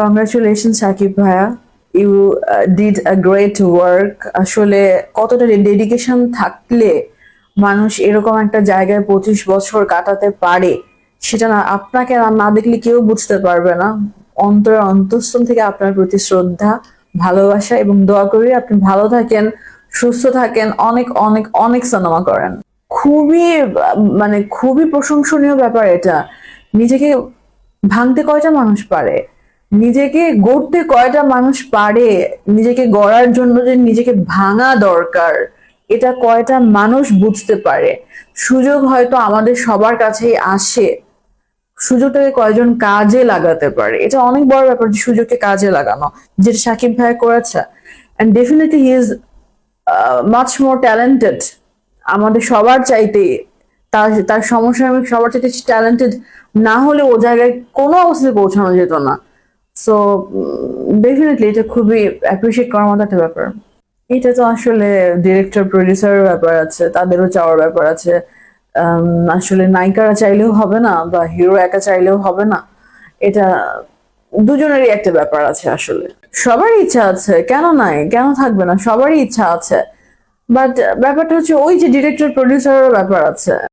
Congratulation Shakib ভাইয়া। You did a great work আসলে কতটা ডেডিকেশন থাকলে মানুষ এরকম একটা জায়গায় পঁচিশ বছর কাটাতে পারে, সেটা না, আপনাকে না দেখলে কেউ বুঝতে পারবে না। অন্তরের অন্তঃস্থল থেকে আপনার প্রতি শ্রদ্ধা, ভালোবাসা এবং দোয়া করি আপনি ভালো থাকেন, সুস্থ থাকেন, অনেক অনেক অনেক সিনেমা করেন। খুবই মানে খুবই প্রশংসনীয় ব্যাপার এটা। নিজেকে ভাঙতে কয়টা মানুষ পারে? নিজেকে গড়তে কয়টা মানুষ পারে, নিজেকে গড়ার জন্য যে নিজেকে ভাঙা দরকার, এটা কয়টা মানুষ বুঝতে পারে? সুযোগ হয়তো আমাদের সবার কাছেই আসে। সুযোগটাকে কয়জন কাজে লাগাতে পারে? এটা অনেক বড় ব্যাপার যে সুযোগকে কাজে লাগানো, যেটা সাকিব ভাই করেছে। And definitely he is much more talented আমাদের সবার চাইতে, তার তার সমসাময়িক সবার চাইতে ট্যালেন্টেড না হলে ও জায়গায় কোনো অবস্থায় পৌঁছানো যেত না। সো ডেফিনেটলি এটা খুবই অ্যাপ্রিসিয়েট করার মতো একটা ব্যাপার। এটা তো আসলে ডিরেক্টর প্রডিউসারের ব্যাপার আছে, তাদেরও চাওয়ার ব্যাপার আছে। আসলে নায়িকারা চাইলেও হবে না বা হিরো একা চাইলেও হবে না। এটা দুজনেরই একটা ব্যাপার আছে আসলে। সবারই ইচ্ছা আছে, কেন নাই? কেন থাকবে না? সবারই ইচ্ছা আছে। বাট ব্যাপারটা হচ্ছে ওই যে ডিরেক্টর প্রডিউসারের ব্যাপার আছে।